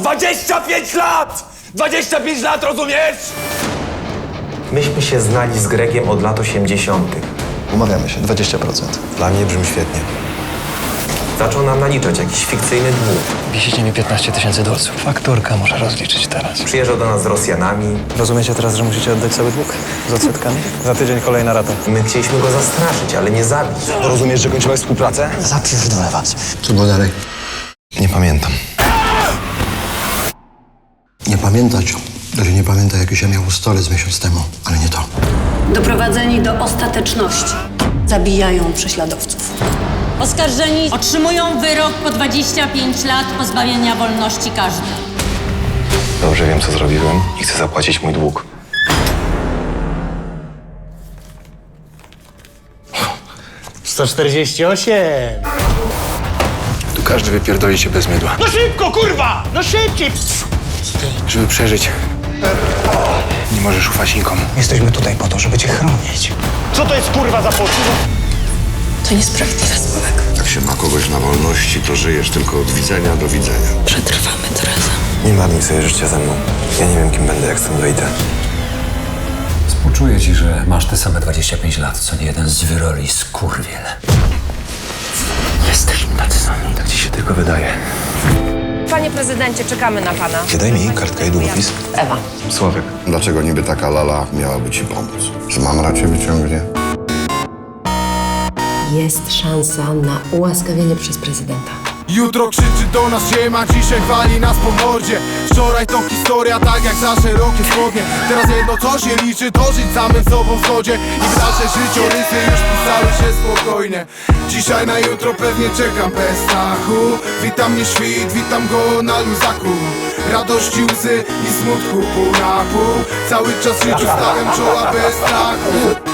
25 lat! 25 lat, rozumiesz? Myśmy się znali z Gregiem od lat 80. Umawiamy się, 20%. Dla mnie brzmi świetnie. Zaczął nam naliczać jakiś fikcyjny dług. Wisicie mi 15 tysięcy dolców. Fakturka muszę rozliczyć teraz. Przyjeżdżał do nas z Rosjanami. Rozumiecie teraz, że musicie oddać cały dług? Z odsetkami? Za tydzień kolejna rata. My chcieliśmy go zastraszyć, ale nie zabić. Rozumiesz, że kończyłaś współpracę? Zapierdolę was. Co było dalej? Nie pamiętam. Nie pamiętać, że nie pamięta jak się miał stolec miesiąc temu, ale nie to. Doprowadzeni do ostateczności. Zabijają prześladowców. Oskarżeni otrzymują wyrok po 25 lat pozbawienia wolności każdy. Dobrze wiem, co zrobiłem i chcę zapłacić mój dług. Tu każdy wypierdoli się bez mydła. No szybko, kurwa! No szybciej! Żeby przeżyć, nie możesz ufać nikomu. Jesteśmy tutaj po to, żeby cię chronić. Co to jest kurwa za posług? To niesprawiedliwe, Sławek. Jak się ma kogoś na wolności, to żyjesz tylko od widzenia do widzenia. Przetrwamy to razem. Nie marnuj sobie życia ze mną. Ja nie wiem, kim będę, jak stąd wyjdę. Współczuję ci, że masz te same 25 lat, co nie jeden z wyroli skurwiel. Jesteś hipnotyzowany. Tak ci się tylko wydaje. Panie prezydencie, czekamy na pana. Daj mi kartkę i długopis. Ewa. Sławek. Dlaczego niby taka lala miałaby ci pomóc? Że mamra cię wyciągnie? Jest szansa na ułaskawienie przez prezydenta. Jutro krzyczy do nas ziema, dzisiaj chwali nas po mordzie. Wczoraj to historia, tak jak za szerokie spodnie Teraz jedno co się liczy, to żyć samym sobą w zgodzie. I w nasze życiorysy już pisały się spokojnie. Dzisiaj na jutro pewnie czekam bez strachu. Witam mnie świt, witam go na luzaku. Radości, łzy i smutku pół na pół. Cały czas życiu stawiam czoła bez strachu